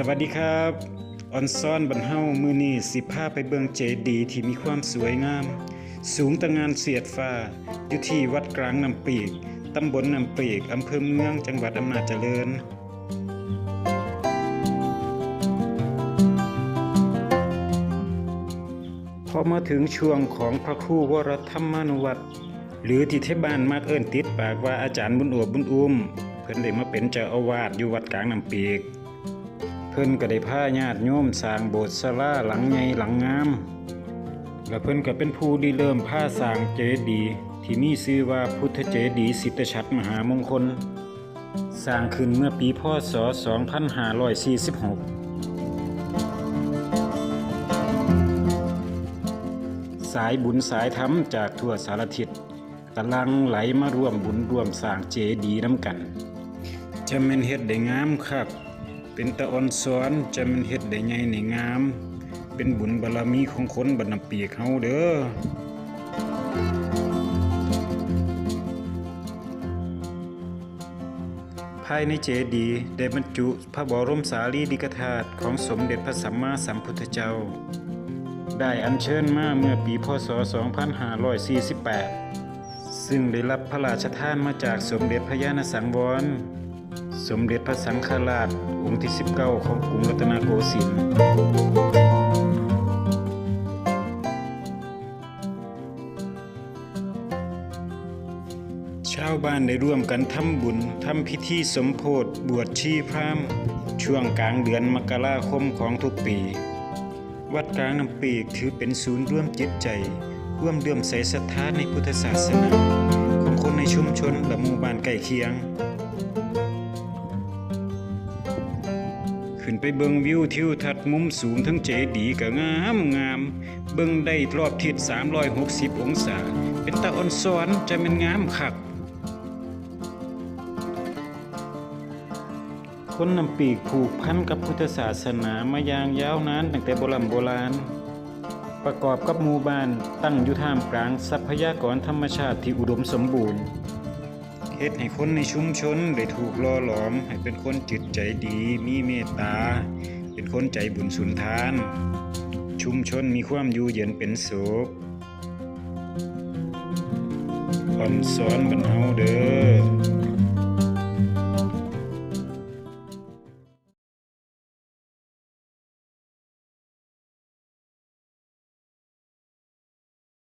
สวัสดีครับออนซ่อนบรรเฮามือนี้สิพาไปเบิงเจดีที่มีความสวยงาม สูงตะงานเสียดฟ้าอยู่ที่วัดกลางน้ำปีก ตำบลน้ำปีก อำเภอเมืองจังหวัดอำนาจเจริญพอมาถึงช่วงของพระครูวรธรรมานุวัตรหรือที่เทบ้านมากเอิ้นติดปากว่าอาจารย์บุญโอบบุญอุ้ม เพิ่นได้มาเป็นเจ้าอาวาสอยู่วัดกลางน้ำปีก เพิ่นก็ได้พาญาติโยมสร้างโบสถ์ศาลาหลังใหญ่หลังงาม และเพิ่นก็เป็นผู้ที่เริ่มพาสร้างเจดีย์ที่มีชื่อว่าพุทธเจดีย์สิทธชัดมหามงคล สร้างขึ้นเมื่อปีพศ 2546สายบุญสายธรรมจากทั่วสารทิศกำลังไหลมาร่วมบุญร่วมสร้างเจดีย์น้ำกัน จะแม่นเฮ็ดได้งามคัก เป็นตะออนสอนจะม่นเฮ็ดได้ใหญ่ในงาม เป็นบุญบารมีของคนบรรณปีกเฮาเด้อภายในเจดีย์ได้บรรจุพระบรมสารีริกธาตุของสมเด็จพระสัมมาสัมพุทธเจ้า ได้อัญเชิญมาเมื่อปีพศ 2548 ซึ่งได้รับพระราชทานมาจากสมเด็จพระญาณสังวร สมเด็จพระสังฆราชองค์ที่ 19 ของกรุงรัตนโกสินทร์ชาวบ้านได้ร่วมกันทำบุญทำพิธีสมโพธิบวชชีพราหมณ์ช่วงกลางเดือนมกราคมของทุกปี วัดกลางน้ำปีกถือเป็นศูนย์ร่วมจิตใจ ร่วมเดื่อมใสศรัทธาในพุทธศาสนา ของคนในชุมชนและหมู่บ้านใกล้เคียง ขึ้นไปเบิงวิวทิวทัศน์มุมสูงทั้งเจดีย์ก็งามงาม เบิงได้รอบทิศ360 องศา เป็นตาอ่อนสอนจะเป็นงามคักคนนำปีกผูกพันกับพุทธศาสนามาอย่างยาวนานตั้งแต่โบราณโบราณ ประกอบกับหมู่บ้านตั้งอยู่ท่ามกลางทรัพยากรธรรมชาติที่อุดมสมบูรณ์ เฮ็ดให้คนในชุมชนได้ถูกล่อหลอม ให้เป็นคนจิตใจดี มีเมตตา เป็นคนใจบุญสุนทาน ชุมชนมีความอยู่เย็นเป็นสุขอ่อนสอนบรรเทาเด้อ